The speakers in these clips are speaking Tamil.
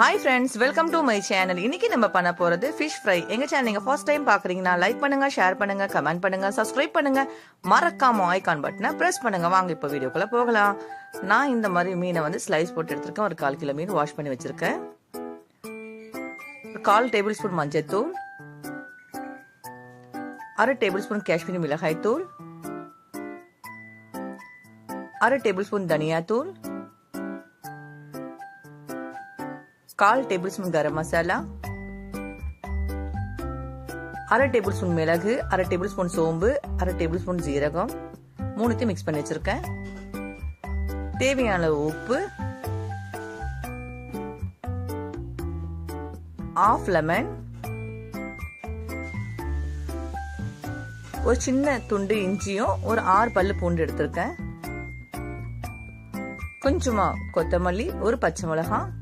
Hi friends welcome to my channel இன்னைக்கு நம்ம பண்ண போறது ஃபிஷ் ஃப்ரை எங்க சேனல் நீங்க ஃபர்ஸ்ட் டைம் பாக்குறீங்கன்னா லைக் பண்ணுங்க ஷேர் பண்ணுங்க கமெண்ட் பண்ணுங்க சப்ஸ்கிரைப் பண்ணுங்க. மறக்காம ஐகான் பட்டனை பிரஸ் பண்ணுங்க. வாங்க இப்போ வீடியோக்குள்ள போகலாம். நான் இந்த மாதிரி மீனை வந்து ஸ்லைஸ் போட்டு எடுத்திருக்கேன். ஒரு கால் கிலோ மீன் வாஷ் பண்ணி வச்சிருக்கேன். ஒரு கால் டேபிள் ஸ்பூன் மஞ்சத்தூள். அரை டேபிள் ஸ்பூன் காஷ்மீரி மிளகாய் தூள் அரை டேபிள் ஸ்பூன் தனியா தூள் கால் டேபிள் ஸ்பூன் கரம் மசாலா அரை டேபிள் ஸ்பூன் மிளகு அரை டேபிள் ஸ்பூன் சோம்பு அரை டேபிள் ஸ்பூன் ஜீரகம் மூணுத்தையும் மிக்ஸ் பண்ணி வச்சிருக்கேன் தேவையான உப்பு ஆஃப் லெமன் ஒரு சின்ன துண்டு இஞ்சியும் ஒரு ஆறு பல்லு பூண்டு எடுத்திருக்கேன். கொஞ்சமா கொத்தமல்லி ஒரு பச்சை மிளகாய்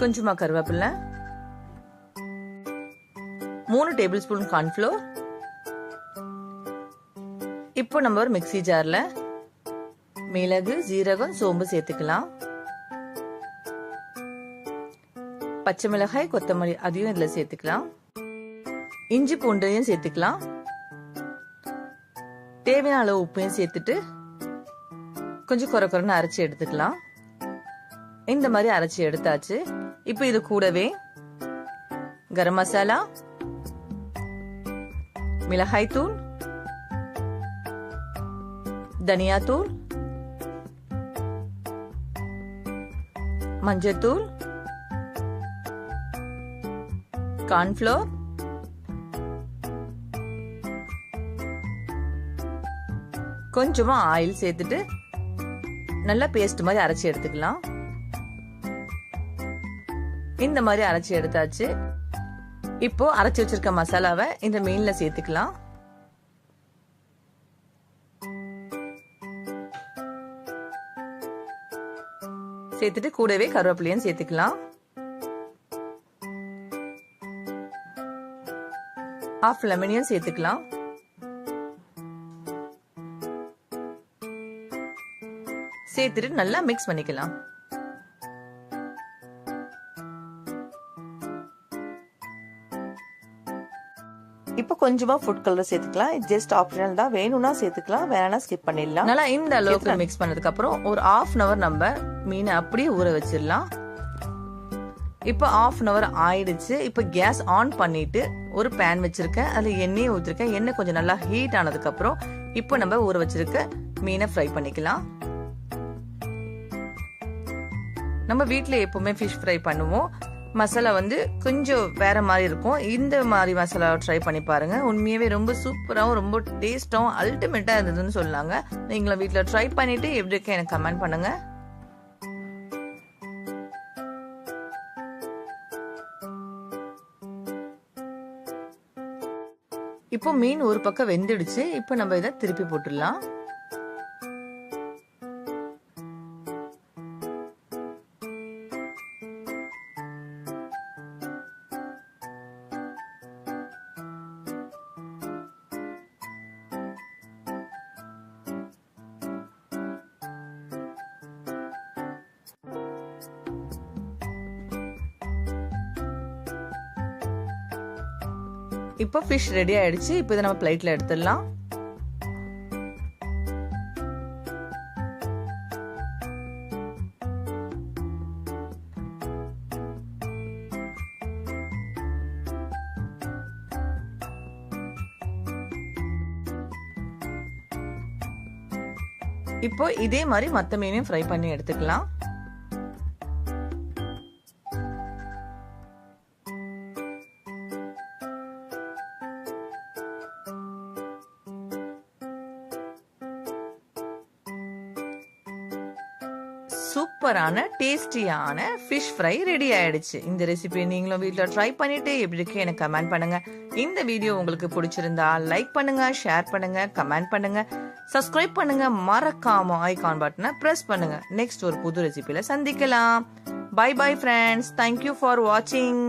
கொஞ்சமா கருவேப்பிலை மூணு டேபிள் ஸ்பூன் கார்ன்ஃப்ளோர். இப்போ நம்ம ஒரு மிக்சி ஜார்ல மிளகு ஜீரகம் சோம்பு சேர்த்துக்கலாம். பச்சை மிளகாய் கொத்தமல்லி அதையும் இதில் சேர்த்துக்கலாம். இஞ்சி பூண்டையும் சேர்த்துக்கலாம். தேவையான அளவு உப்பையும் சேர்த்துட்டு கொஞ்சம் குறை குறைன்னு அரைச்சி எடுத்துக்கலாம். இந்த மாதிரி அரைச்சி எடுத்தாச்சு. இப்போ இது கூடவே கரம் மசாலா மிளகாய் தூள் தனியா தூள் மஞ்சத்தூள் கார்ன்ஃப்ளோர் கொஞ்சமா ஆயில் சேர்த்துட்டு நல்லா பேஸ்ட் மாதிரி அரைச்சி எடுத்துக்கலாம். இந்த மாதிரி அரைச்சி எடுத்தாச்சு. இப்போ அரைச்சி வச்சிருக்க மசாலாவை இந்த மீன்ல சேர்த்துக்கலாம். சேர்த்துட்டு கூடவே கருவேப்பிலையும் சேர்த்துக்கலாம். ஆஃப் லெமனையும் சேர்த்துக்கலாம். சேர்த்துட்டு நல்லா மிக்ஸ் பண்ணிக்கலாம். இப்போ கொஞ்சமா ஃபுட் கலர் சேர்த்துக்கலாம். ஜஸ்ட் ஆப்ஷனல் தான். வேணும்னா சேர்த்துக்கலாம். வேணா ஸ்கிப் பண்ணிடலாம். நல்லா இந்த அளவுக்கு மிக்ஸ் பண்ணதுக்கு அப்புறம் ஒரு ஆஃப் அன் அவர் நம்ம மீனை அப்படியே ஊற வச்சிடலாம். இப்போ ஆஃப் அன் அவர் ஆயிடுச்சு. இப்போ கேஸ் ஆன் பண்ணிட்டு ஒரு பேன் வச்சிருக்கேன். அதுல எண்ணெயை ஊற்றிருக்கேன் எண்ணெய் கொஞ்சம் நல்லா ஹீட் ஆனதுக்கு அப்புறம் இப்போ நம்ம ஊற வச்சிருக்க மீனை ஃப்ரை பண்ணிக்கலாம். நம்ம வீட்டில் எப்பவுமே ஃபிஷ் ஃப்ரை பண்ணுவோம். மசாலா வந்து கொஞ்சம் வேற மாதிரி இருக்கும். இந்த மாதிரி மசாலா ட்ரை பண்ணி பாருங்க. உண்மையாவே ரொம்ப சூப்பராகவும் ரொம்ப டேஸ்டாகவும் அல்டிமேட்டா இருந்ததுன்னு சொன்னாங்க. நீங்களும் வீட்டில் ட்ரை பண்ணிட்டு எப்படி இருக்க எனக்கு கமெண்ட் பண்ணுங்க. இப்போ மீன் ஒரு பக்கம் வெந்துடுச்சு. இப்போ நம்ம இதை திருப்பி போட்டுடலாம். இப்போ ஃபிஷ் ரெடி ஆயிடுச்சு. இப்போ இதை நம்ம பிளேட்ல எடுத்துடலாம். இப்போ இதே மாதிரி மற்ற மீனையும் ஃப்ரை பண்ணி எடுத்துக்கலாம். சூப்பரான டேஸ்டியான ஃபிஷ் ஃப்ரை ரெடி ஆயிடுச்சு. இந்த ரெசிபி நீங்களும் வீட்டில் ட்ரை பண்ணிட்டு எப்படி இருக்கு எனக்கு கமெண்ட் பண்ணுங்க. இந்த வீடியோ உங்களுக்கு பிடிச்சிருந்தா லைக் பண்ணுங்க ஷேர் பண்ணுங்க கமெண்ட் பண்ணுங்க. சப்ஸ்கிரைப் பண்ணுங்க மறக்காம ஐகான் பட்டனை பிரஸ் பண்ணுங்க. நெக்ஸ்ட் ஒரு புது ரெசிபியில சந்திக்கலாம். Bye bye friends thank you for வாட்சிங்